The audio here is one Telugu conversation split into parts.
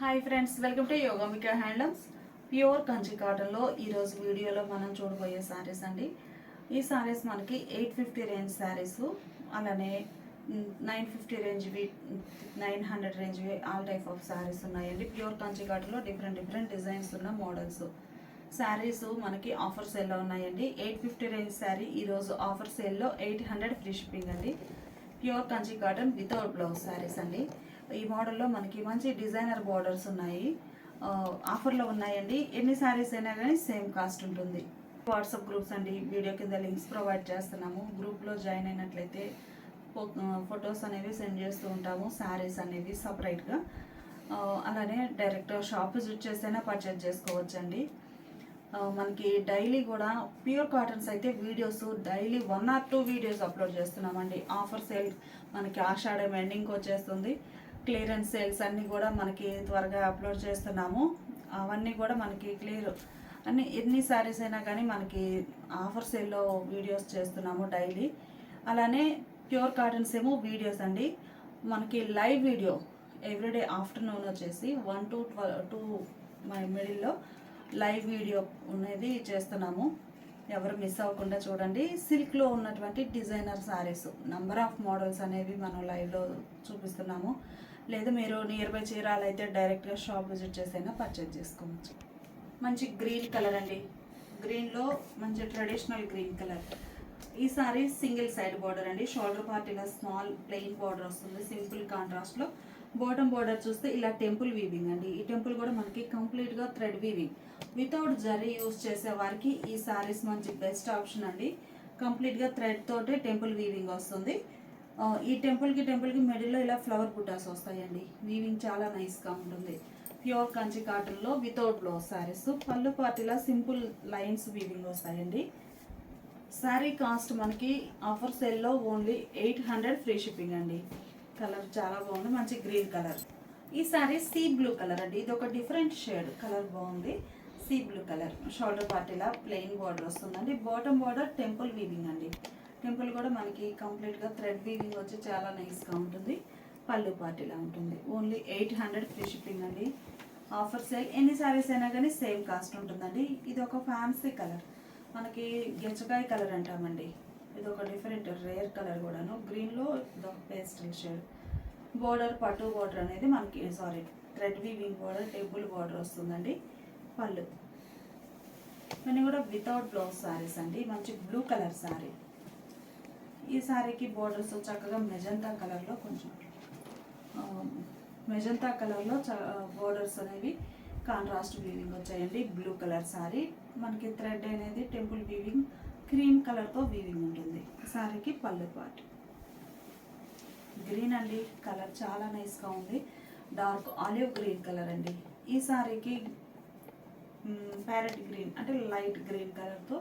Hi friends welcome to Yogamika handlooms pure Kanchi కాటన్లో ఈరోజు వీడియోలో మనం చూడబోయే శారీస్ అండి. ఈ శారీస్ మనకి ఎయిట్ ఫిఫ్టీ రేంజ్ శారీస్ అలానే nine fifty range nine hundred రేంజ్వి all type of saris ఉన్నాయండి. ప్యూర్ కంచి కాటన్లో డిఫరెంట్ డిఫరెంట్ డిజైన్స్ ఉన్న మోడల్స్ శారీస్ మనకి ఆఫర్ సేల్లో ఉన్నాయండి. ఎయిట్ ఫిఫ్టీ రేంజ్ శారీ ఈరోజు ఆఫర్ సేల్లో ఎయిట్ హండ్రెడ్ ఫ్రీ షిప్పింగ్ అండి. Pure Kanchi cotton without blouse saris అండి. ఈ మోడల్లో మనకి మంచి డిజైనర్ బార్డర్స్ ఉన్నాయి. ఆఫర్లో ఉన్నాయండి. ఎన్ని శారీస్ అయినా కానీ సేమ్ కాస్ట్ ఉంటుంది. వాట్సాప్ గ్రూప్స్ అండి. వీడియో కింద లింక్స్ ప్రొవైడ్ చేస్తున్నాము. గ్రూప్లో జాయిన్ అయినట్లయితే ఫొటోస్ అనేవి సెండ్ చేస్తూ ఉంటాము. శారీస్ అనేవి సపరేట్గా. అలానే డైరెక్ట్ షాప్ విజిట్ చేసైనా పర్చేజ్ చేసుకోవచ్చండి. మనకి డైలీ కూడా ప్యూర్ కాటన్స్ అయితే videos daily one or two videos upload చేస్తున్నామండి. ఆఫర్ సేల్ మనకి ఆషాఢం ఎండింగ్కి వచ్చేస్తుంది. క్లియరెన్స్ సేల్స్ అన్నీ కూడా మనకి త్వరగా అప్లోడ్ చేస్తున్నాము. అవన్నీ కూడా మనకి క్లియర్. అన్ని ఎన్ని శారీస్ అయినా కానీ మనకి ఆఫర్ సేల్లో వీడియోస్ చేస్తున్నాము డైలీ. అలానే ప్యూర్ కాటన్స్ ఏమో వీడియోస్ అండి. మనకి లైవ్ వీడియో ఎవ్రీడే ఆఫ్టర్నూన్ వచ్చేసి one to twelve to my మిడిల్లో లైవ్ వీడియో అనేది చేస్తున్నాము. ఎవరు మిస్ అవ్వకుండా చూడండి. సిల్క్లో ఉన్నటువంటి designer saris number of models అనేవి మనం లైవ్లో చూపిస్తున్నాము. లేదు మీరు నియర్ బై చీరాలు అయితే డైరెక్ట్గా షాప్ విజిట్ చేసైనా పర్చేజ్ చేసుకోవచ్చు. మంచి గ్రీన్ కలర్ అండి. గ్రీన్లో మంచి ట్రెడిషనల్ గ్రీన్ కలర్ ఈ సారీ సింగిల్ సైడ్ బార్డర్ అండి. షోల్డర్ పార్ట్ ఇలా స్మాల్ ప్లెయిన్ బార్డర్ వస్తుంది. సింపుల్ కాంట్రాస్ట్లో బాటమ్ బార్డర్ చూస్తే ఇలా టెంపుల్ వీవింగ్ అండి. ఈ టెంపుల్ కూడా మనకి కంప్లీట్గా thread weaving without zari use చేసే వారికి ఈ సారీస్ మంచి బెస్ట్ ఆప్షన్ అండి. కంప్లీట్గా థ్రెడ్ టెంపుల్ వీవింగ్ వస్తుంది. ఈ టెంపుల్కి టెంపుల్కి మిడిల్లో ఇలా ఫ్లవర్ బుటాస్ వస్తాయండి. వీవింగ్ చాలా నైస్గా ఉంటుంది. ప్యూర్ కంచి కాటన్లో వితౌట్ బ్లౌజ్ శారీస్. పళ్ళు పాటిలా సింపుల్ లైన్స్ వీవింగ్ వస్తాయండి. శారీ కాస్ట్ మనకి ఆఫర్ సేల్లో only eight hundred free shipping అండి. కలర్ చాలా బాగుంది. మంచి గ్రీన్ కలర్. ఈ శారీ సీ బ్లూ కలర్ అండి. ఇది ఒక డిఫరెంట్ షేడ్. కలర్ బాగుంది. Sea blue colour. షోల్డర్ పార్టీలా ప్లెయిన్ బార్డర్ వస్తుందండి. బాటమ్ బార్డర్ టెంపుల్ వీవింగ్ అండి. టెంపుల్ కూడా మనకి కంప్లీట్గా థ్రెడ్ వీవింగ్ వచ్చి చాలా నైస్గా ఉంటుంది. పళ్ళు పార్టీలా ఉంటుంది. Only eight hundred free shipping అండి. ఆఫర్ సేల్ ఎన్ని సారీస్ అయినా కానీ సేమ్ కాస్ట్ ఉంటుందండి. ఇది ఒక ఫ్యాన్సీ కలర్. మనకి గెచ్చకాయ కలర్ అంటామండి. ఇది ఒక డిఫరెంట్ రేర్ కలర్ కూడాను. గ్రీన్లో ఇది ఒక పేస్టల్ షేడ్. బోర్డర్ పట్టు బోర్డర్ అనేది మనకి sari thread weaving border temple border వస్తుందండి. పళ్ళు. ఇవన్నీ కూడా వితౌట్ బ్లౌజ్ శారీస్ అండి. మంచి బ్లూ కలర్ శారీ. ఈ శారీకి బోర్డర్స్ చక్కగా మెజంతా కలర్లో కొంచెం మెజంతా కలర్లో బోర్డర్స్ అనేవి కాంట్రాస్ట్ వీవింగ్ వచ్చాయండి. బ్లూ కలర్ శారీ మనకి థ్రెడ్ అనేది టెంపుల్ వీవింగ్ క్రీమ్ కలర్తో వీవింగ్ ఉంటుంది. శారీకి పళ్ళు పాటు. గ్రీన్ అండి. కలర్ చాలా నైస్గా ఉంది. డార్క్ ఆలివ్ గ్రీన్ కలర్ అండి. ఈ శారీకి ప్యారెట్ గ్రీన్ అంటే లైట్ గ్రీన్ కలర్తో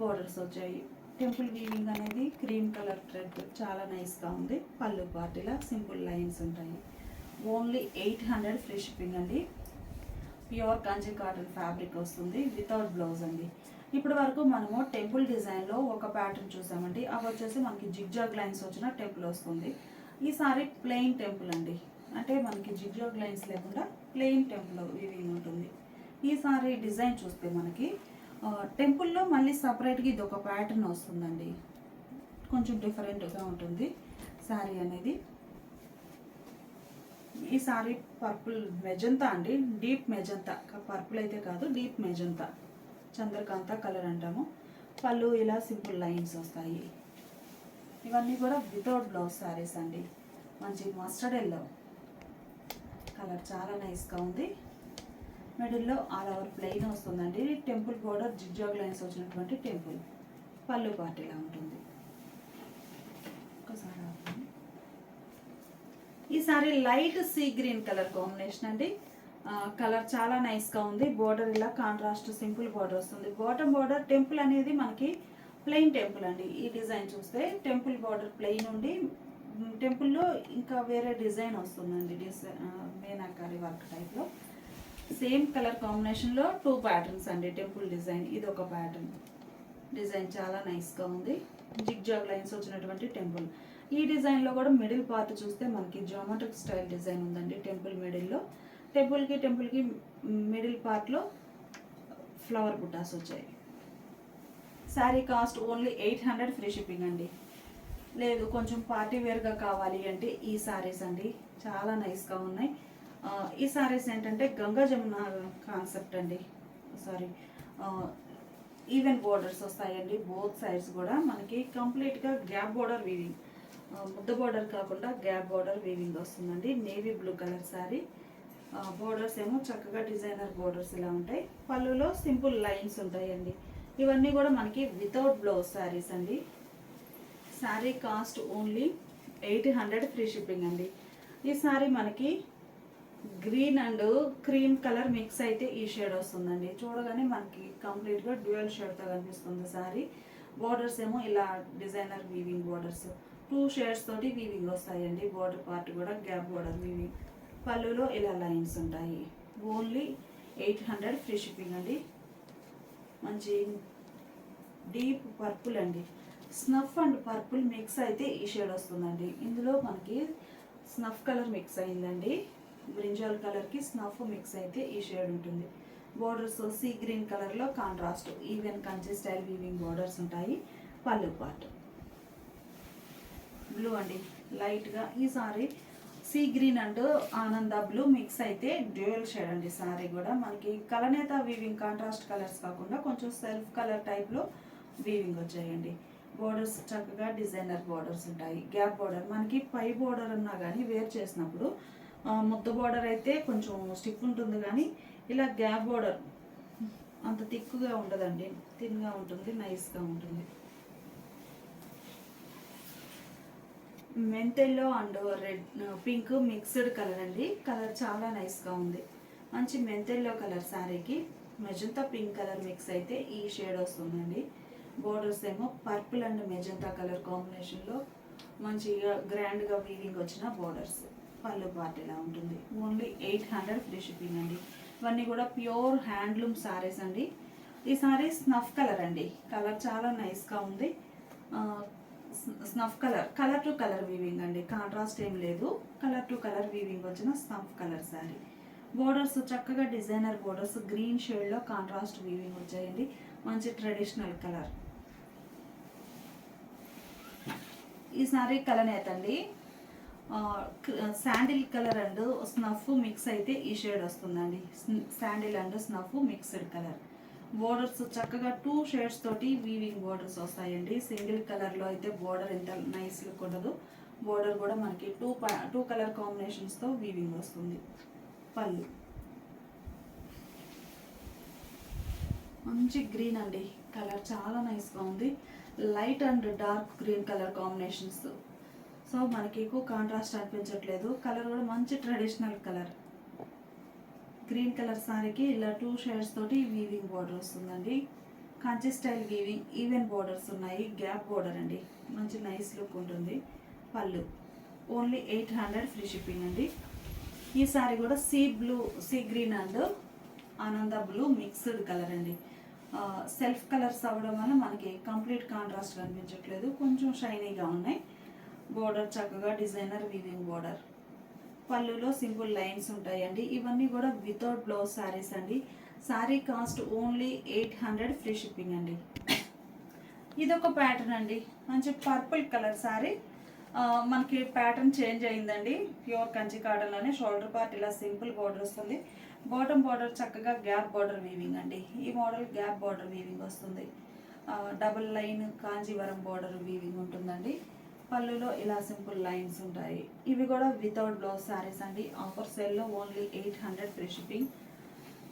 బోర్డర్స్ వచ్చాయి. టెంపుల్ వీవింగ్ అనేది క్రీమ్ కలర్ థ్రెడ్ చాలా నైస్గా ఉంది. పళ్ళు పార్టీలా సింపుల్ లైన్స్ ఉంటాయి. Only eight hundred free shipping అండి. ప్యూర్ కంచి కాటన్ ఫ్యాబ్రిక్ వస్తుంది. వితౌట్ బ్లౌజ్ అండి. ఇప్పటి వరకు మనము టెంపుల్ డిజైన్లో ఒక ప్యాటర్న్ చూసామండి. అవి వచ్చేసి మనకి జిగ్జాగ్ లైన్స్ వచ్చిన టెంపుల్ వస్తుంది. ఈసారి ప్లెయిన్ టెంపుల్ అండి. అంటే మనకి జిగ్జాగ్ లైన్స్ లేకుండా ప్లెయిన్ టెంపుల్ వీవింగ్ ఉంటుంది. ఈసారి డిజైన్ చూస్తే మనకి టెంపుల్లో మళ్ళీ సపరేట్గా ఇది ఒక ప్యాటర్న్ వస్తుందండి. కొంచెం డిఫరెంట్గా ఉంటుంది శారీ అనేది. ఈ సారీ పర్పుల్ మెజంతా అండి. Deep magenta. పర్పుల్ అయితే కాదు డీప్ మెజంతా. చంద్రకాంత కలర్ అంటాము. పళ్ళు ఇలా సింపుల్ లైన్స్ వస్తాయి. ఇవన్నీ కూడా వితౌట్ బ్లౌజ్ శారీస్ అండి. మంచి మస్టర్డ్ ఎల్లో. కలర్ చాలా నైస్గా ఉంది. మిడిల్లో ఆల్ ఓవర్ ప్లెయిన్ వస్తుందండి. టెంపుల్ బోర్డర్ జిగ్జాగ్ లైన్స్ వచ్చినటువంటి టెంపుల్. పళ్ళు పార్టీలా ఉంటుంది. ఒకసారి ఈ sari light sea green colour combination అండి. కలర్ చాలా నైస్గా ఉంది. బోర్డర్ ఇలా కాంట్రాస్ట్ సింపుల్ బోర్డర్ వస్తుంది. బాటమ్ బోర్డర్ టెంపుల్ అనేది మనకి ప్లెయిన్ టెంపుల్ అండి. ఈ డిజైన్ చూస్తే టెంపుల్ బార్డర్ ప్లెయిన్ ఉండి టెంపుల్లో ఇంకా వేరే డిజైన్ వస్తుందండి. డిజైన్ మేనాకారి వర్క్ టైప్లో. సేమ్ కలర్ కాంబినేషన్లో టూ ప్యాటర్న్స్ అండి. టెంపుల్ డిజైన్ ఇది ఒక ప్యాటర్న్ డిజైన్ చాలా నైస్గా ఉంది. జిగ్ జాగ్ లైన్స్ వచ్చినటువంటి టెంపుల్ ఈ డిజైన్లో కూడా మిడిల్ పార్ట్ చూస్తే మనకి జామెట్రిక్ స్టైల్ డిజైన్ ఉందండి టెంపుల్ మిడిల్లో టెంపుల్కి టెంపుల్కి మిడిల్ పార్ట్లో ఫ్లవర్ బుట్టాస్ వచ్చాయి. Sari cost only eight hundred free shipping అండి. లేదు కొంచెం పార్టీ వేర్గా కావాలి అంటే ఈ సారీస్ అండి. చాలా నైస్గా ఉన్నాయి. ఈ సారీస్ ఏంటంటే గంగా జమున కాన్సెప్ట్ అండి. సారీ ఈవెన్ బోర్డర్స్ వస్తాయండి. బోత్ సైడ్స్ కూడా మనకి కంప్లీట్గా గ్యాప్ బోర్డర్ వీవింగ్ ముద్ద బోర్డర్ కాకుండా గ్యాప్ బోర్డర్ వీవింగ్ వస్తుందండి. Navy blue colour sari borders ఏమో చక్కగా డిజైనర్ బోర్డర్స్ ఇలా ఉంటాయి. పళ్ళులో సింపుల్ లైన్స్ ఉంటాయండి. ఇవన్నీ కూడా మనకి వితౌట్ బ్లౌజ్ శారీస్ అండి. Sari cost only eight hundred free shipping అండి. ఈ శారీ మనకి green and cream colour mix అయితే ఈ షేడ్ వస్తుందండి. చూడగానే మనకి కంప్లీట్గా డ్యూయల్ షేడ్తో కనిపిస్తుంది సారీ. బోర్డర్స్ ఏమో ఇలా designer weaving borders two shades తోటి వీవింగ్ వస్తాయండి. బార్డర్ పార్ట్ కూడా గ్యాప్ బార్డర్ వీవింగ్ పళ్ళులో ఇలా లైన్స్ ఉంటాయి. Only eight hundred free shipping అండి. మంచి డీప్ పర్పుల్ అండి. స్నఫ్ అండ్ పర్పుల్ మిక్స్ అయితే ఈ షేడ్ వస్తుందండి. ఇందులో మనకి స్నఫ్ కలర్ మిక్స్ అయిందండి. బ్రింజాల్ కలర్కి స్నఫ్ మిక్స్ అయితే ఈ షేడ్ ఉంటుంది. బోర్డర్స్ సీ గ్రీన్ కలర్లో contrast even Kanchi style weaving borders ఉంటాయి. పళ్ళు పార్ట్ బ్లూ అండి. లైట్గా ఈ సారీ సీ గ్రీన్ అండ్ ఆనంద బ్లూ మిక్స్ అయితే డ్యూయల్ షేడ్ అండి సారీ కూడా. మనకి కలనేత వీవింగ్ కాంట్రాస్ట్ కలర్స్ కాకుండా కొంచెం సెల్ఫ్ కలర్ టైప్లో వీవింగ్ వచ్చాయండి. బోర్డర్స్ చక్కగా డిజైనర్ బోర్డర్స్ ఉంటాయి. గ్యాప్ బోర్డర్ మనకి పై బోర్డర్ ఉన్నా కానీ వేర్ చేసినప్పుడు ముద్ద బోర్డర్ అయితే కొంచెం స్టిఫ్ ఉంటుంది కానీ ఇలా గ్యాప్ బార్డర్ అంత థిక్గా ఉండదండి. థిన్గా ఉంటుంది నైస్గా ఉంటుంది. మెంతెల్లో and red pink mixed colour అండి. కలర్ చాలా నైస్గా ఉంది. మంచి మెంతెల్లో కలర్ శారీకి మెజంతా పింక్ కలర్ మిక్స్ అయితే ఈ షేడ్ వస్తుందండి. బోర్డర్స్ ఏమో పర్పుల్ అండ్ మెజంతా కలర్ కాంబినేషన్లో మంచిగా గ్రాండ్గా వీవింగ్ వచ్చిన బోర్డర్స్ పళ్ళు పార్ట్ ఇలా ఉంటుంది. Only eight hundred free shipping అండి. ఇవన్నీ కూడా ప్యూర్ హ్యాండ్లూమ్ సారీస్ అండి. ఈ సారీ స్నఫ్ కలర్ అండి. కలర్ చాలా నైస్గా ఉంది. Snuff colour colour to colour weaving అండి. కాంట్రాస్ట్ ఏం లేదు. కలర్ టు కలర్ వీవింగ్ వచ్చిన స్నఫ్ కలర్ సారీ. బోర్డర్స్ చక్కగా డిజైనర్ బోర్డర్స్ గ్రీన్ షేడ్లో కాంట్రాస్ట్ వీవింగ్ వచ్చాయండి. మంచి ట్రెడిషనల్ కలర్. ఈ sari కలనేతండి sandal colour and snuff mix అయితే ఈ షేడ్ వస్తుందండి. Sandal and snuff mixed colour. Borders చక్కగా టూ షేడ్స్ తోటి వీవింగ్ బోర్డర్స్ వస్తాయండి. సింగిల్ కలర్లో అయితే బోర్డర్ ఎంత నైస్ లుక్ ఉండదు. బోర్డర్ కూడా మనకి టూ టూ కలర్ కాంబినేషన్స్తో వీవింగ్ వస్తుంది. పళ్ళు. మంచి గ్రీన్ అండి. కలర్ చాలా నైస్గా ఉంది. Light and dark green colour combinations so మనకి ఎక్కువ కాంట్రాస్ట్ అనిపించట్లేదు. కలర్ కూడా మంచి ట్రెడిషనల్ కలర్ గ్రీన్ కలర్ సారీకి ఇలా టూ షేడ్స్ తోటి వీవింగ్ బార్డర్ వస్తుందండి. Kanchi style weaving even borders ఉన్నాయి. గ్యాప్ బోర్డర్ అండి. మంచి నైస్ లుక్ ఉంటుంది. పళ్ళు. Only eight hundred free shipping అండి. ఈ సారీ కూడా sea blue sea green and ఆనంద బ్లూ మిక్స్డ్ కలర్ అండి. సెల్ఫ్ కలర్స్ అవ్వడం వల్ల మనకి కంప్లీట్ కాంట్రాస్ట్ కనిపించట్లేదు కొంచెం షైనీగా ఉన్నాయి. బోర్డర్ చక్కగా డిజైనర్ వీవింగ్ బోర్డర్. పళ్ళులో సింపుల్ లైన్స్ ఉంటాయండి. ఇవన్నీ కూడా వితౌట్ బ్లౌజ్ శారీస్ అండి. Sari cost only eight hundred free shipping అండి. ఇది ఒక ప్యాటర్న్ అండి. మంచి పర్పుల్ కలర్ శారీ. మనకి ప్యాటర్న్ చేంజ్ అయిందండి. ప్యూర్ కంచి కాటన్లోనే షోల్డర్ పార్ట్ ఇలా సింపుల్ బార్డర్ వస్తుంది. బాటమ్ బార్డర్ చక్కగా గ్యాప్ బార్డర్ వీవింగ్ అండి. ఈ మోడల్ గ్యాప్ బార్డర్ వీవింగ్ వస్తుంది. Double line Kanjeevaram border weaving ఉంటుందండి. పళ్ళులో ఇలా సింపుల్ లైన్స్ ఉంటాయి. ఇవి కూడా వితౌట్ బ్లౌజ్ శారీస్ అండి. ఆఫర్ సెల్లో only eight hundred free shipping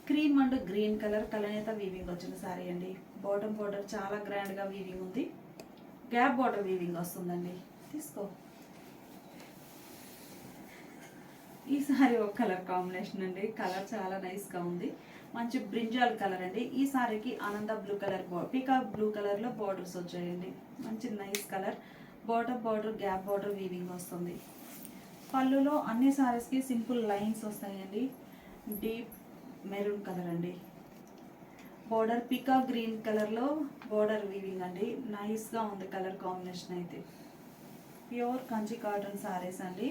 cream and green colour కలనేత weaving వచ్చిన శారీ అండి. బాటమ్ బార్డర్ చాలా గ్రాండ్గా వీవింగ్ ఉంది. గ్యాప్ బార్డర్ వీవింగ్ వస్తుందండి. తీసుకో. ఈ సారీ ఒక కలర్ కాంబినేషన్ అండి. కలర్ చాలా నైస్గా ఉంది. మంచి బ్రింజాల్ కలర్ అండి. ఈ సారీకి ఆనంద బ్లూ కలర్ పీకాక్ బ్లూ కలర్లో బార్డర్స్ వచ్చాయండి. మంచి nice colour bottom border gap border weaving వస్తుంది. పళ్ళులో అన్ని సారీస్కి సింపుల్ లైన్స్ వస్తాయండి. డీప్ మెరూన్ కలర్ అండి. బోర్డర్ పికా గ్రీన్ కలర్లో బోర్డర్ వీవింగ్ అండి. నైస్గా ఉంది కలర్ కాంబినేషన్ అయితే. ప్యూర్ కంచి కాటన్ సారీస్ అండి.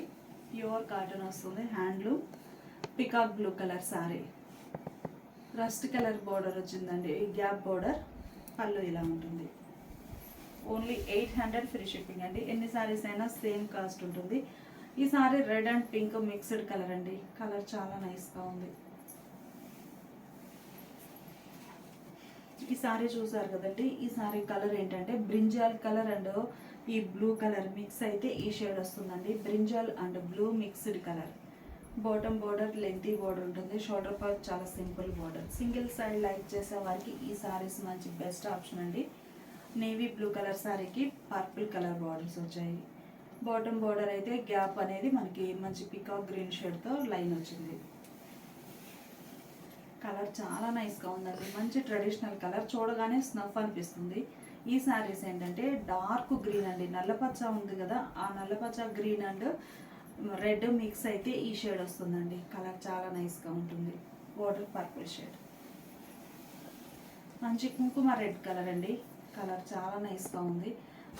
ప్యూర్ కాటన్ వస్తుంది handloom peacock blue colour sari rust colour border వచ్చిందండి. ఈ గ్యాప్ బోర్డర్ పళ్ళు ఇలా ఉంటుంది. Only eight hundred free shipping అండి. ఎన్ని సారీస్ అయినా సేమ్ కాస్ట్ ఉంటుంది. ఈ sari red and pink mixed colour అండి. కలర్ చాలా నైస్గా ఉంది. ఈ సారీ చూసారు కదండి. ఈ సారీ కలర్ ఏంటంటే బ్రింజాల్ కలర్ అండ్ ఈ బ్లూ కలర్ మిక్స్ అయితే ఈ షేడ్ వస్తుందండి. Brinjal and blue mixed colour. Bottom border lengthy border ఉంటుంది. షోల్డర్ పార్ట్ చాలా simple border. Single side like చేసే వారికి ఈ సారీస్ మంచి బెస్ట్ ఆప్షన్ అండి. నేవీ బ్లూ కలర్ సారీకి పర్పుల్ కలర్ బార్డర్స్ వచ్చాయి. బాటమ్ బోర్డర్ అయితే గ్యాప్ అనేది మనకి మంచి పికాక్ గ్రీన్ షేడ్తో లైన్ వచ్చింది. కలర్ చాలా నైస్గా ఉందండి. మంచి ట్రెడిషనల్ కలర్ చూడగానే స్నఫ్ అనిపిస్తుంది. ఈ శారీస్ ఏంటంటే డార్క్ గ్రీన్ అండి. నల్లపచ్చ ఉంది కదా ఆ నల్లపచ్చ గ్రీన్ అండ్ రెడ్ మిక్స్ అయితే ఈ షేడ్ వస్తుందండి. కలర్ చాలా నైస్గా ఉంటుంది. వాటర్ పర్పుల్ షేడ్ మంచి కుంకుమ రెడ్ కలర్ అండి. కలర్ చాలా నైస్గా ఉంది.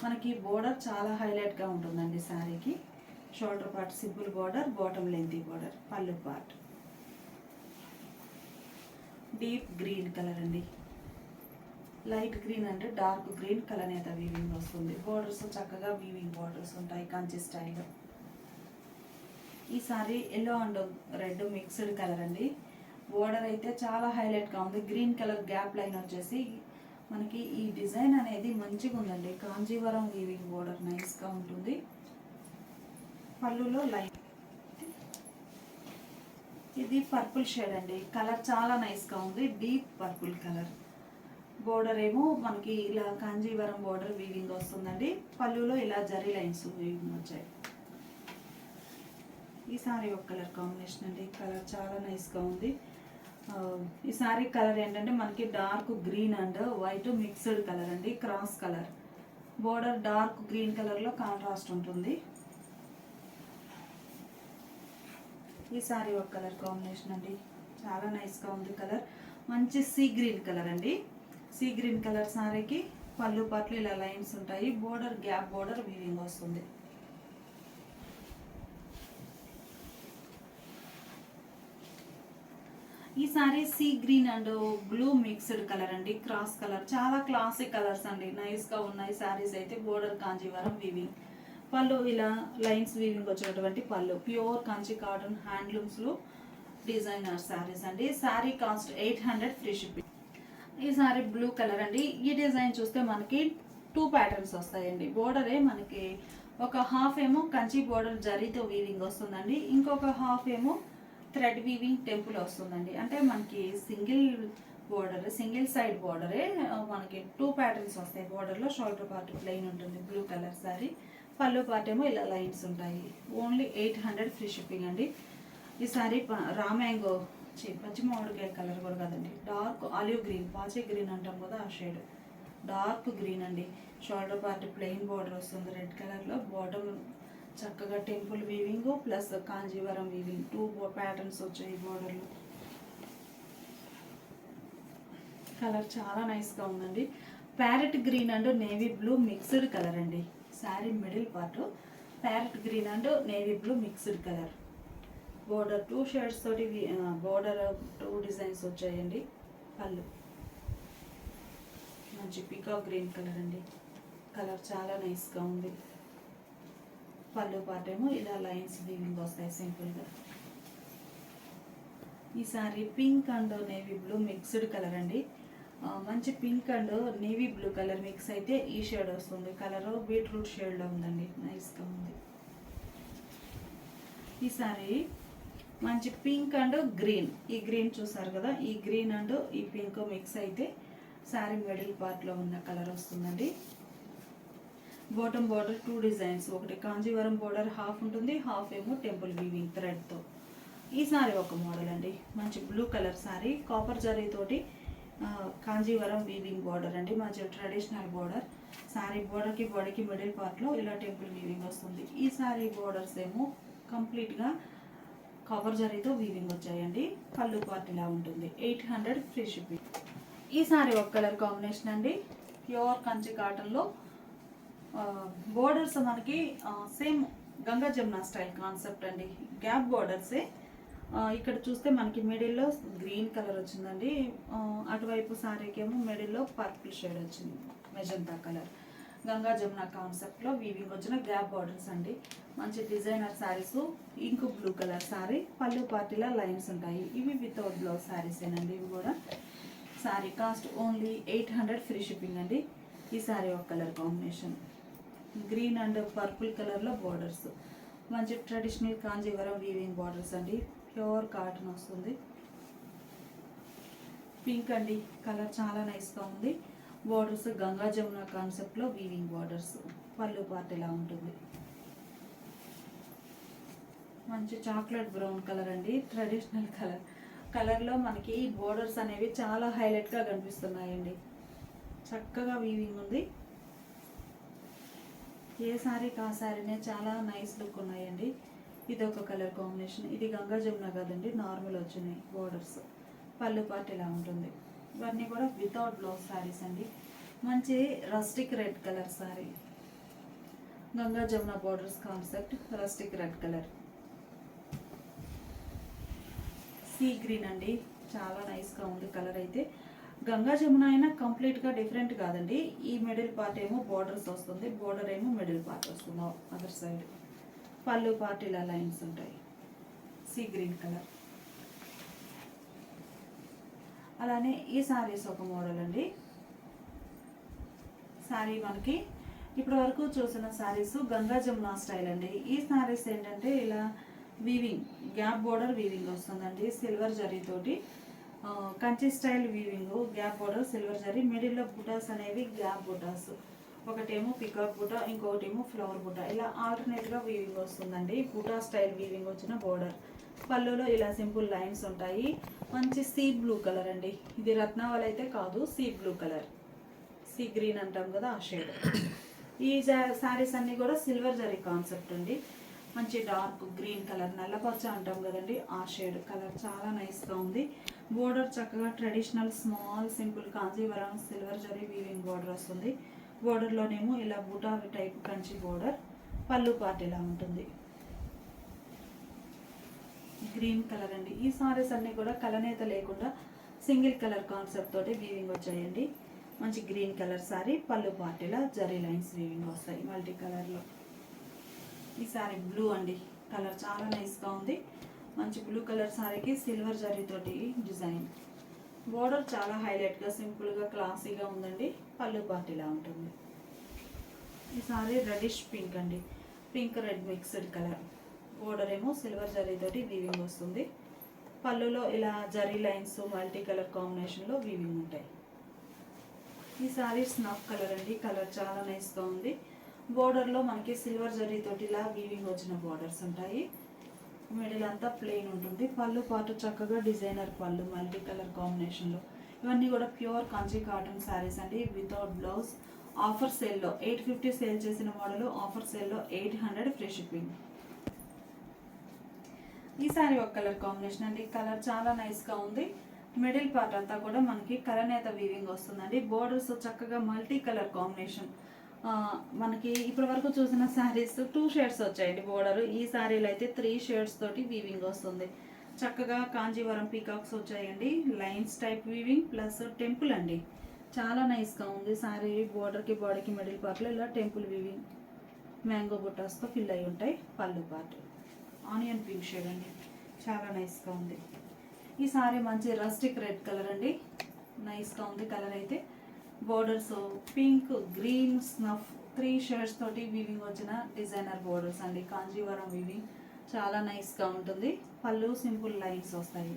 మనకి బోర్డర్ చాలా హైలైట్గా ఉంటుందండి శారీకి. Shoulder part simple border bottom lengthy border పళ్ళు పార్ట్. డీప్ గ్రీన్ కలర్ అండి. లైట్ గ్రీన్ అంటే డార్క్ గ్రీన్ కలర్ నేత వీవింగ్ వస్తుంది. బోర్డర్స్ చక్కగా వీవింగ్ బోర్డర్స్ ఉంటాయి కంచి స్టైల్లో. ఈ sari yellow and red mixed colour అండి. బోర్డర్ అయితే చాలా హైలైట్గా ఉంది. గ్రీన్ కలర్ గ్యాప్ లైన్ వచ్చేసి మనకి ఈ డిజైన్ అనేది మంచిగా ఉందండి. కాంజీవరం వీవింగ్ బోర్డర్ నైస్గా ఉంటుంది. పళ్ళులో లైట్ ఇది పర్పుల్ షేడ్ అండి. కలర్ చాలా నైస్గా ఉంది. డీప్ పర్పుల్ కలర్ బోర్డర్ ఏమో మనకి ఇలా కాంజీవరం బోర్డర్ వీవింగ్ వస్తుందండి. పళ్ళులో ఇలా జరీ లైన్స్ వీవింగ్ వచ్చాయి ఈ సారీ ఒక కలర్ కాంబినేషన్ అండి. కలర్ చాలా నైస్గా ఉంది. ఈ సారీ కలర్ ఏంటంటే మనకి dark green and white mixed colour అండి cross colour. Border dark green కలర్లో కాంట్రాస్ట్ ఉంటుంది. ఈ సారీ ఒక కలర్ కాంబినేషన్ అండి. చాలా నైస్గా ఉంది కలర్. మంచి సీ గ్రీన్ కలర్ అండి. సీ గ్రీన్ కలర్ సారీకి పళ్ళు పట్లు ఇలా లైన్స్ ఉంటాయి. బోర్డర్ గ్యాప్ బోర్డర్ వీవింగ్ వస్తుంది. ఈ sari sea green and blue mixed colour అండి క్రాస్ కలర్ చాలా క్లాసిక్ కలర్స్ అండి. నైస్గా ఉన్నాయి సారీస్ అయితే బోర్డర్ కాంజీవరం వీవింగ్ పళ్ళు ఇలా లైన్స్ వీవింగ్ వచ్చినటువంటి పళ్ళు. ప్యూర్ కాంచి కాటన్ హ్యాండ్లూమ్స్లో డిజైనర్ సారీస్ అండి. Sari cost eight hundred free shipping ఈ సారీ బ్లూ కలర్ అండి. ఈ డిజైన్ చూస్తే మనకి టూ ప్యాటర్న్స్ వస్తాయండి. బోర్డరే మనకి ఒక హాఫ్ ఏమో కంచి బోర్డర్ జరీతో వీవింగ్ వస్తుందండి. ఇంకొక హాఫ్ ఏమో థ్రెడ్ వీవింగ్ టెంపుల్ వస్తుందండి. అంటే మనకి సింగిల్ బోర్డర్ సింగిల్ సైడ్ బోర్డరే మనకి టూ ప్యాటర్న్స్ వస్తాయి. బోర్డర్లో షోల్డర్ పార్ట్ ప్లెయిన్ ఉంటుంది బ్లూ కలర్ సారీ. పళ్ళు పార్ట్ ఏమో ఇలా లైన్స్ ఉంటాయి. Only eight hundred free shipping అండి. ఈ సారీ రామ్యాంగో చి పచ్చి మామిడికాయ కలర్ కూడా కదండి. డార్క్ ఆలివ్ గ్రీన్ పాచి గ్రీన్ అంటాం కదా ఆ షేడ్. డార్క్ గ్రీన్ అండి. షోల్డర్ పార్ట్ ప్లెయిన్ బోర్డర్ వస్తుంది రెడ్ కలర్లో. బాటమ్ చక్కగా temple weaving plus Kanjeevaram weaving two patterns వచ్చాయి బోర్డర్లు కలర్ చాలా నైస్గా ఉందండి. Parrot green and navy blue mixed colour అండి. Sari middle part parrot green and navy blue mixed colour border two shades తోటి బోర్డర్ టూ డిజైన్స్ వచ్చాయండి. పళ్ళు. మంచి పికాక్ గ్రీన్ కలర్ అండి. కలర్ చాలా నైస్గా ఉంది. పళ్ళు పార్ట్ ఏమో ఇలా లైన్స్ వీవింగ్ వస్తాయి సింపుల్గా ఈ sari pink and navy blue mixed colour అండి. మంచి pink and navy blue colour mix అయితే ఈ షేడ్ వస్తుంది. కలర్ బీట్రూట్ షేడ్లో ఉందండి. నైస్గా ఉంది. ఈ మంచి పింక్ అండ్ గ్రీన్. ఈ గ్రీన్ చూసారు కదా? ఈ గ్రీన్ అండ్ ఈ పింక్ మిక్స్ అయితే శారీ మిడిల్ పార్ట్లో ఉన్న కలర్ వస్తుందండి. Bottom border two designs. ఒకటి కాంజీవరం బార్డర్ హాఫ్ ఉంటుంది హాఫ్ ఏమో టెంపుల్ వీవింగ్ థ్రెడ్తో ఈ సారీ ఒక మోడల్ అండి. మంచి బ్లూ కలర్ సారీ. కాపర్ జరీతోటి కాంజీవరం వీవింగ్ బార్డర్ అండి. మంచి ట్రెడిషనల్ బార్డర్ సారీ బార్డర్కి బాడీకి మిడిల్ పార్ట్లో ఇలా టెంపుల్ వీవింగ్ వస్తుంది. ఈ సారీ బార్డర్స్ ఏమో కంప్లీట్గా కవర్ జరీతో వీవింగ్ వచ్చాయండి. పళ్ళు పార్ట్ ఇలా ఉంటుంది. Eight hundred free shipping. ఈ సారీ ఒక కలర్ కాంబినేషన్ అండి. ప్యూర్ కంచి కాటన్లో బోర్డర్స్ మనకి same Ganga Jamuna style concept అండి. గ్యాప్ బోర్డర్సే ఇక్కడ చూస్తే మనకి మిడిల్లో గ్రీన్ కలర్ వచ్చిందండి. అటువైపు సారీకేమో మిడిల్లో పర్పుల్ షేడ్ వచ్చింది. మెజంతా కలర్ గంగా జమున కాన్సెప్ట్లో వీవింగ్ వచ్చిన గ్యాప్ బార్డర్స్ అండి. మంచి designer saris ink blue colour sari పళ్ళు పార్టీలో లైన్స్ ఉంటాయి. ఇవి వితౌట్ బ్లౌజ్ శారీస్ ఏనండి. ఇవి కూడా sari cost only eight hundred free shipping అండి. ఈ శారీ ఒక colour combination green and purple కలర్లో బార్డర్స్ మంచి ట్రెడిషనల్ కాంజీవరం వీవింగ్ బార్డర్స్ అండి. ప్యూర్ కాటన్ వస్తుంది. పింక్ అండి. కలర్ చాలా నైస్గా ఉంది. బార్డర్స్ గంగా జమున కాన్సెప్ట్లో వీవింగ్ బార్డర్స్ పళ్ళు పార్ట్ ఇలా ఉంటుంది. మంచి చాక్లెట్ బ్రౌన్ కలర్ అండి. ట్రెడిషనల్ కలర్ కలర్లో మనకి బోర్డర్స్ అనేవి చాలా హైలైట్గా కనిపిస్తున్నాయండి. చక్కగా వీవింగ్ ఉంది. ఏ సారీ కా శారీనే చాలా నైస్ లుక్ ఉన్నాయండి. ఇది ఒక కలర్ కాంబినేషన్. ఇది గంగా జమున కాదండి నార్మల్ వచ్చినాయి బోర్డర్స్. పళ్ళు పార్ట్ ఇలా ఉంటుంది. ఇవన్నీ కూడా వితౌట్ బ్లౌజ్ శారీస్ అండి. మంచి rustic red colour sari Ganga Jamuna borders concept rustic red colour sea green అండి. చాలా నైస్గా ఉంది కలర్ అయితే. గంగా జమున అయినా కంప్లీట్గా డిఫరెంట్ కాదండి. ఈ మిడిల్ పార్ట్ ఏమో బార్డర్స్ వస్తుంది బార్డర్ ఏమో మిడిల్ పార్ట్ వస్తుంది అదర్ సైడ్. పళ్ళు పార్ట్ ఇలా లైన్స్ ఉంటాయి. Sea green colour. అలానే ఈ శారీస్ ఒక మోడల్ అండి. శారీ మనకి ఇప్పటి వరకు చూసిన శారీస్ గంగా జమున స్టైల్ అండి. ఈ శారీస్ ఏంటంటే ఇలా వీవింగ్ గ్యాప్ బోర్డర్ వీవింగ్ వస్తుందండి silver జరీతోటి. Kanchi style weaving gap border silver zari మిడిల్లో బుటాస్ అనేవి గ్యాప్ బుటాస్. ఒకటేమో పికాక్ బుట్ట ఇంకొకటేమో ఫ్లవర్ బుట్ట ఇలా ఆల్టర్నేట్గా వీవింగ్ వస్తుందండి. బుటా స్టైల్ వీవింగ్ వచ్చిన బోర్డర్. పళ్ళులో ఇలా సింపుల్ లైన్స్ ఉంటాయి. మంచి సీ బ్లూ కలర్ అండి. ఇది రత్నావళి అయితే కాదు sea blue colour. Sea green అంటాం కదా ఆ షేడ్. ఈ శారీస్ అన్నీ కూడా సిల్వర్ జరీ కాన్సెప్ట్ అండి. మంచి డార్క్ గ్రీన్ కలర్ నల్లపచ్చ అంటాం కదండి. ఆ షేడ్ కలర్ చాలా నైస్గా ఉంది. బోర్డర్ చక్కగా traditional small simple Kanjeevaram silver zari weaving border వస్తుంది. బోర్డర్లోనేమో ఇలా బుటా టైప్ కంచి బోర్డర్ పళ్ళు పార్ట్ ఇలా ఉంటుంది. గ్రీన్ కలర్ అండి. ఈ సారీస్ అన్నీ కూడా కలనేత లేకుండా సింగిల్ కలర్ కాన్సెప్ట్ తోటి వీవింగ్ వచ్చాయండి. మంచి గ్రీన్ కలర్ సారీ పళ్ళు పార్టీలా జరీ లైన్స్ వీవింగ్ వస్తాయి మల్టీ కలర్లో. ఈ సారీ బ్లూ అండి. కలర్ చాలా నైస్గా ఉంది. మంచి బ్లూ కలర్ సారీకి సిల్వర్ జరీతోటి డిజైన్. బోర్డర్ చాలా హైలైట్గా సింపుల్గా క్లాసీగా ఉందండి. పళ్ళు పార్టీలా ఉంటుంది. ఈ సారీ రెడిష్ పింక్ అండి. Pink red mixed colour. Border ఏమో సిల్వర్ జరీతోటి వీవింగ్ వస్తుంది. పళ్ళులో ఇలా జరీ లైన్స్ మల్టీ కలర్ కాంబినేషన్లో వీవింగ్ ఉంటాయి. ఈ సారీ స్నఫ్ కలర్ అండి. కలర్ చాలా నైస్గా ఉంది. బోర్డర్లో మనకి సిల్వర్ జరీతోటి ఇలా వీవింగ్ వచ్చిన బోర్డర్స్ ఉంటాయి. మిడిల్ అంతా ప్లెయిన్ ఉంటుంది. పళ్ళు పాటు చక్కగా డిజైనర్ పళ్ళు మల్టీ కలర్ కాంబినేషన్లో ఇవన్నీ కూడా ప్యూర్ కంచి కాటన్ శారీస్ అండి. వితౌట్ బ్లౌజ్ ఆఫర్ సేల్లో ఎయిట్ ఫిఫ్టీ సేల్ చేసిన మోడల్ ఆఫర్ సేల్లో ఎయిట్ హండ్రెడ్ ఫ్రీ షిప్పింగ్ ఈ సారీ ఒక కలర్ కాంబినేషన్ అండి. కలర్ చాలా నైస్గా ఉంది. మిడిల్ పార్ట్ అంతా కూడా మనకి కలనేత వీవింగ్ వస్తుందండి. బోర్డర్స్ చక్కగా మల్టీ కలర్ కాంబినేషన్ మనకి ఇప్పటి వరకు చూసిన శారీస్ టూ షేడ్స్ వచ్చాయండి బోర్డర్ ఈ శారీలో అయితే త్రీ షేడ్స్ తోటి వీవింగ్ వస్తుంది. చక్కగా కాంజీవరం పీకాక్స్ వచ్చాయండి. Lines type weaving plus temple అండి. చాలా నైస్గా ఉంది శారీ బోర్డర్కి బాడీకి మిడిల్ పార్ట్లో ఇలా టెంపుల్ వీవింగ్ మ్యాంగో బుట్టాస్తో ఫిల్ అయి ఉంటాయి పళ్ళు పార్ట్ ఆనియన్ పింక్ షేడ్ అండి. చాలా నైస్గా ఉంది. ఈ సారీ మంచి రస్టిక్ రెడ్ కలర్ అండి. నైస్గా ఉంది కలర్ అయితే. Borders pink green snuff three shades తోటి వీవింగ్ వచ్చిన డిజైనర్ బోర్డర్స్ అండి. కాంజీవరం వీవింగ్ చాలా నైస్గా ఉంటుంది. పళ్ళు సింపుల్ లైన్స్ వస్తాయి.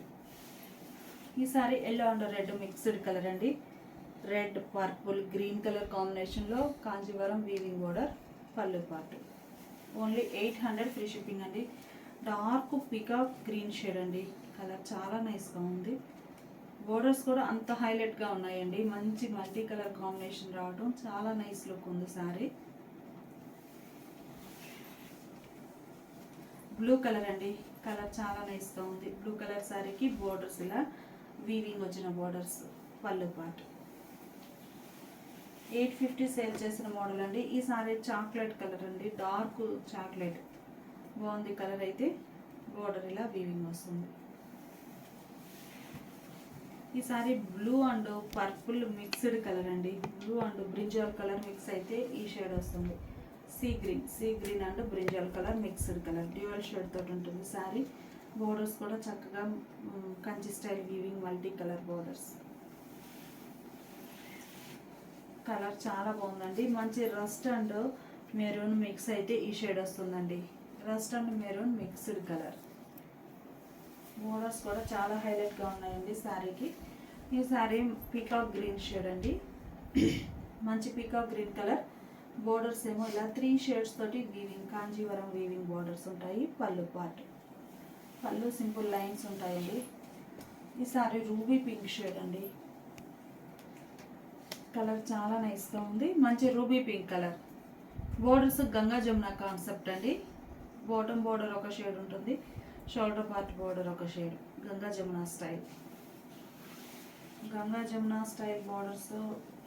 ఈసారి yellow and red mixed colour అండి. రెడ్ పర్పుల్ గ్రీన్ కలర్ కాంబినేషన్లో కాంజీవరం వీవింగ్ బోర్డర్ పళ్ళు part only eight hundred free shipping అండి. డార్క్ పికాక్ గ్రీన్ షేడ్ అండి. కలర్ చాలా నైస్గా ఉంది. బోర్డర్స్ కూడా అంత హైలైట్గా ఉన్నాయండి. మంచి మల్టీ కలర్ కాంబినేషన్ రావడం చాలా నైస్ లుక్ ఉంది సారీ బ్లూ కలర్ అండి. కలర్ చాలా నైస్గా ఉంది. బ్లూ కలర్ శారీకి బోర్డర్స్ ఇలా వీవింగ్ వచ్చిన బోర్డర్స్ పళ్ళు పాటు. ఎయిట్ ఫిఫ్టీ సేల్ చేసిన మోడల్ అండి. ఈ సారీ చాక్లెట్ కలర్ అండి. డార్క్ చాక్లెట్ బాగుంది కలర్ అయితే. బోర్డర్ ఇలా వీవింగ్ వస్తుంది. ఈ sari blue and purple mixed colour అండి. Blue and brinjal colour mix అయితే ఈ షేడ్ వస్తుంది. Sea green sea green and brinjal colour mixed colour. Dual shade తోటి ఉంటుంది సారీ. బోర్డర్స్ కూడా చక్కగా Kanchi style weaving multi colour borders colour చాలా బాగుందండి. మంచి రస్ట్ అండ్ మెరూన్ మిక్స్ అయితే ఈ షేడ్ వస్తుందండి. Rust and maroon mixed colour. Borders కూడా చాలా హైలైట్గా ఉన్నాయండి శారీకి. ఈ శారీ పీకాక్ గ్రీన్ షేడ్ అండి. మంచి పీకాక్ గ్రీన్ కలర్. బోర్డర్స్ ఏమో ఇలా త్రీ షేడ్స్ తోటి వీవింగ్ కాంజీవరం వీవింగ్ బోర్డర్స్ ఉంటాయి పళ్ళు పార్ట్ పళ్ళు సింపుల్ లైన్స్ ఉంటాయండి. ఈ సారీ రూబీ పింక్ షేడ్ అండి. కలర్ చాలా నైస్గా ఉంది. మంచి ruby pink colour borders Ganga Jamuna concept అండి. బాటమ్ బోర్డర్ ఒక షేడ్ ఉంటుంది. షోల్డర్ పార్ట్ బోర్డర్ ఒక shade Ganga Jamuna style Ganga Jamuna style borders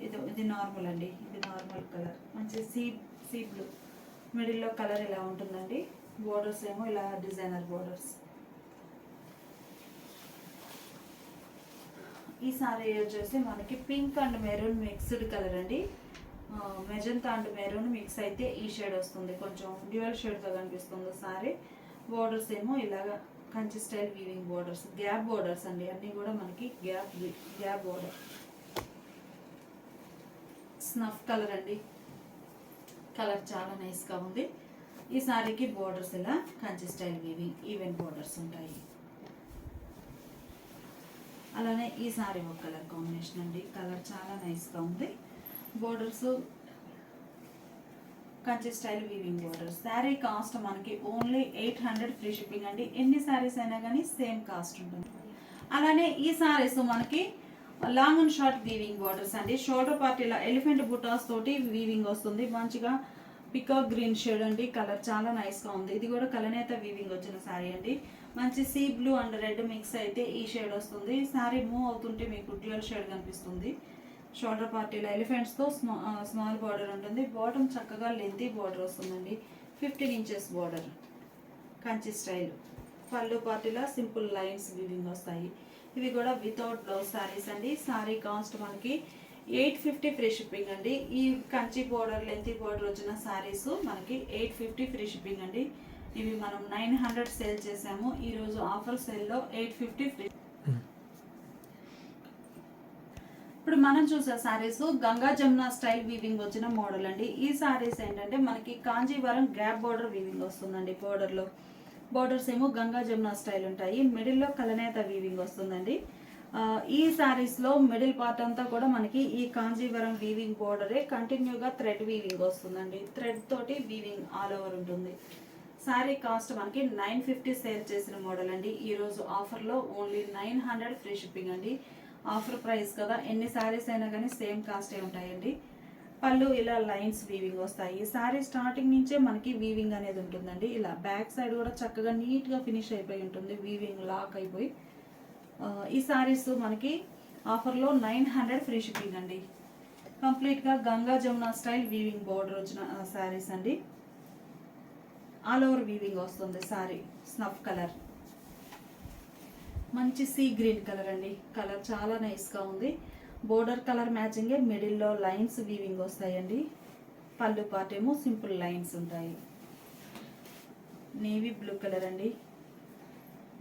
ఇది ఇది నార్మల్ అండి ఇది నార్మల్ కలర్ మంచి సీ సీ బ్లూ మిడిల్లో కలర్ ఇలా ఉంటుందండి. బోర్డర్స్ ఏమో ఇలా డిజైనర్ బోర్డర్స్ ఈ సారీ వచ్చేసి మనకి pink and maroon mixed colour అండి. మెజంతా అండ్ మెరూన్ మిక్స్ అయితే ఈ షేడ్ వస్తుంది. కొంచెం డ్యూయల్ షేడ్తో కనిపిస్తుంది సారీ. బోర్డర్స్ ఏమో ఇలాగా Kanchi style weaving borders gap borders అండి. అన్నీ కూడా మనకి gap gap border snuff colour అండి. కలర్ చాలా నైస్గా ఉంది. ఈ సారీకి బోర్డర్స్ ఇలా Kanchi style weaving even borders ఉంటాయి. అలానే ఈ సారీ ఒక కలర్ కాంబినేషన్ అండి. కలర్ చాలా నైస్గా ఉంది. Borders Kanchi style weaving border sari cost మనకి only eight hundred free shipping అండి. ఎన్ని శారీస్ అయినా కానీ సేమ్ కాస్ట్ ఉంటుంది. అలానే ఈ శారీస్ మనకి long and short weaving borders అండి. షోల్డర్ పార్టీలో ఎలిఫెంట్ బుటాస్ తోటి వీవింగ్ వస్తుంది. మంచిగా పికాక్ గ్రీన్ షేడ్ అండి. కలర్ చాలా నైస్గా ఉంది. ఇది కూడా కలనేత వీవింగ్ వచ్చిన శారీ అండి. మంచి sea blue and red mix అయితే ఈ షేడ్ వస్తుంది. శారీ మూవ్ అవుతుంటే మీకు డ్యూయల్ షేడ్ కనిపిస్తుంది. షోల్డర్ పార్టీలో ఎలిఫెంట్స్తో స్మా స్మాల్ బార్డర్ ఉంటుంది. బాటమ్ చక్కగా లెంతీ బార్డర్ వస్తుందండి. Fifteen inches border. Kanchi style. పళ్ళు పార్టీలో సింపుల్ లైన్స్ వివింగ్ వస్తాయి. ఇవి కూడా వితౌట్ బ్లౌజ్ శారీస్ అండి. శారీ కాస్ట్ మనకి ఎయిట్ ఫిఫ్టీ ఫ్రీ షిప్పింగ్ అండి. ఈ కంచి బోర్డర్ లెంతీ బోర్డర్ వచ్చిన శారీస్ మనకి ఎయిట్ ఫిఫ్టీ ఫ్రీ షిప్పింగ్ అండి. ఇవి మనం నైన్ హండ్రెడ్ సేల్ చేసాము. ఈరోజు ఆఫర్ సేల్లో ఎయిట్ ఫిఫ్టీ ఫ్రీ. ఇప్పుడు మనం చూసే శారీస్ గంగా జమున స్టైల్ వీవింగ్ వచ్చిన మోడల్ అండి. ఈ శారీస్ ఏంటంటే మనకి కాంజీవరం గ్యాప్ బోర్డర్ వీవింగ్ వస్తుందండి బోర్డర్లో బోర్డర్స్ ఏమో గంగా జమున స్టైల్ ఉంటాయి. మిడిల్లో కలనేత వీవింగ్ వస్తుందండి. ఈ శారీస్లో మిడిల్ పార్ట్ అంతా కూడా మనకి ఈ కాంజీవరం వీవింగ్ బోర్డరే కంటిన్యూగా థ్రెడ్ వీవింగ్ వస్తుందండి. థ్రెడ్ తోటి వీవింగ్ ఆల్ ఓవర్ ఉంటుంది. శారీ కాస్ట్ మనకి నైన్ ఫిఫ్టీ సేల్ చేసిన మోడల్ అండి. ఈరోజు ఆఫర్లో only nine hundred free shipping అండి. ఆఫర్ ప్రైస్ కదా. ఎన్ని శారీస్ అయినా కానీ సేమ్ కాస్టే ఉంటాయండి. పళ్ళు ఇలా లైన్స్ వీవింగ్ వస్తాయి. శారీ స్టార్టింగ్ నుంచే మనకి వీవింగ్ అనేది ఉంటుందండి. ఇలా బ్యాక్ సైడ్ కూడా చక్కగా నీట్గా ఫినిష్ అయిపోయి ఉంటుంది. వీవింగ్ లాక్ అయిపోయి. ఈ శారీస్ మనకి ఆఫర్లో నైన్ హండ్రెడ్ ఫ్రీ షిప్పింగ్ అండి. కంప్లీట్గా Ganga Jamuna style weaving border వచ్చిన శారీస్ అండి. ఆల్ ఓవర్ వీవింగ్ వస్తుంది సారీ. Snuff colour. మంచి సీ గ్రీన్ కలర్ అండి. కలర్ చాలా నైస్గా ఉంది. బోర్డర్ కలర్ మ్యాచింగే మిడిల్లో లైన్స్ వీవింగ్ వస్తాయండి. పళ్ళు పార్ట్ ఏమో సింపుల్ లైన్స్ ఉంటాయి. నేవీ బ్లూ కలర్ అండి.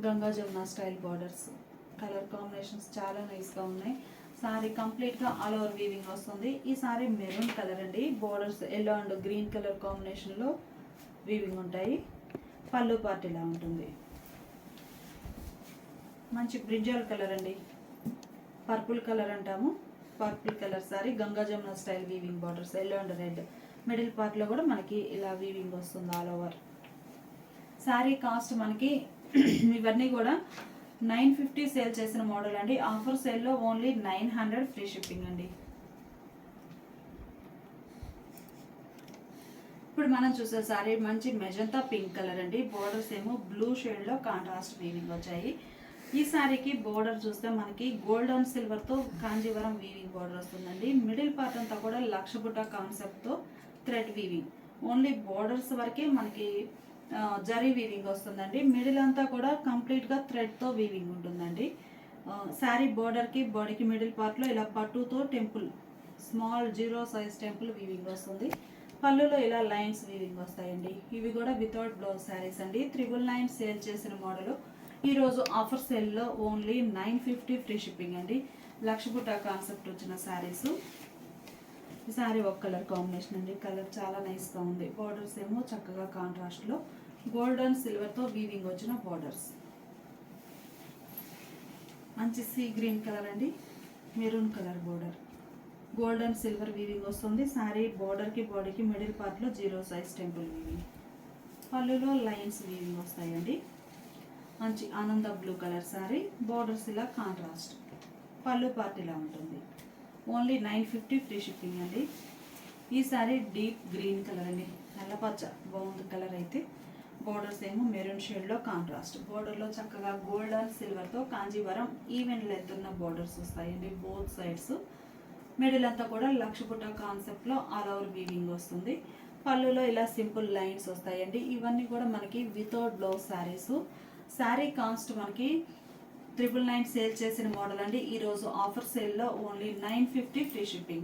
Ganga Jamuna style borders colour combinations చాలా నైస్గా ఉన్నాయి. సారీ కంప్లీట్గా ఆల్ ఓవర్ వీవింగ్ వస్తుంది. ఈ సారీ మెరూన్ కలర్ అండి. Borders yellow and green colour కాంబినేషన్లో వీవింగ్ ఉంటాయి. పళ్ళు పార్ట్ ఇలా ఉంటుంది. మంచి బ్రింజాల్ కలర్ అండి. పర్పుల్ కలర్ అంటాము. Purple colour sari Ganga Jamuna style weaving borders yellow and red middle పార్ట్లో కూడా మనకి ఇలా వీవింగ్ వస్తుంది ఆల్ ఓవర్ శారీ కాస్ట్ మనకి ఇవన్నీ కూడా నైన్ ఫిఫ్టీ సేల్ చేసిన మోడల్ అండి. ఆఫర్ సేల్లో only nine hundred free shipping అండి. ఇప్పుడు మనం చూసే సారీ మంచి మెజంతా పింక్ కలర్ అండి. బోర్డర్స్ ఏమో బ్లూ షేడ్లో కాంట్రాస్ట్ వీవింగ్ వచ్చాయి. ఈ సారీకి బోర్డర్ చూస్తే మనకి గోల్డ్ అండ్ సిల్వర్తో కాంజీవరం వీవింగ్ బోర్డర్ వస్తుందండి. మిడిల్ పార్ట్ అంతా కూడా లక్ష బుట్ట కాన్సెప్ట్తో థ్రెడ్ వీవింగ్ ఓన్లీ బోర్డర్స్ వరకే మనకి జరీ వీవింగ్ వస్తుందండి. మిడిల్ అంతా కూడా కంప్లీట్గా థ్రెడ్తో వీవింగ్ ఉంటుందండి. శారీ బోర్డర్కి బాడీకి మిడిల్ పార్ట్లో ఇలా పట్టుతో temple small zero size temple weaving వస్తుంది. పళ్ళులో ఇలా లైన్స్ వీవింగ్ వస్తాయండి. ఇవి కూడా వితౌట్ బ్లౌజ్ శారీస్ అండి. త్రిబుల్ నైన్ సేల్ చేసిన మోడల్ ఈరోజు ఆఫర్ సేల్లో only nine fifty free shipping అండి. లక్షపుట కాన్సెప్ట్ వచ్చిన శారీస్. ఈ శారీ ఒక కలర్ కాంబినేషన్ అండి. కలర్ చాలా నైస్గా ఉంది. బార్డర్స్ ఏమో చక్కగా కాంట్రాస్ట్లో గోల్డ్ అండ్ సిల్వర్తో వీవింగ్ వచ్చిన బార్డర్స్ మంచి సీ గ్రీన్ కలర్ అండి. Maroon colour border gold and silver weaving వస్తుంది. శారీ బోర్డర్కి బాడీకి మిడిల్ పార్ట్లో జీరో సైజ్ టెంపుల్ వీవింగ్ పళ్ళులో లైన్స్ వీవింగ్ వస్తాయండి. మంచి ఆనంద బ్లూ కలర్ శారీ బోర్డర్స్ ఇలా కాంట్రాస్ట్ పళ్ళు పార్ట్ ఇలా ఉంటుంది. Only nine fifty free shipping అండి. ఈ శారీ డీప్ గ్రీన్ కలర్ అండి. నల్లపచ్చ బాగుంది కలర్ అయితే. బోర్డర్స్ ఏమో మెరూన్ షేడ్లో కాంట్రాస్ట్ బోర్డర్లో చక్కగా గోల్డ్ అండ్ సిల్వర్తో కాంజీవరం ఈవెన్ లెంత్ ఉన్న బోర్డర్స్ వస్తాయండి బోత్ సైడ్స్ మిడిల్ అంతా కూడా లక్షపుట్ట కాన్సెప్ట్లో ఆల్ ఓవర్ వీవింగ్ వస్తుంది. పళ్ళులో ఇలా సింపుల్ లైన్స్ వస్తాయండి. ఇవన్నీ కూడా మనకి without blouse saris sari cost మనకి ట్రిపుల్ నైన్ సేల్ చేసిన మోడల్ అండి. ఈరోజు ఆఫర్ సేల్లో only nine fifty free shipping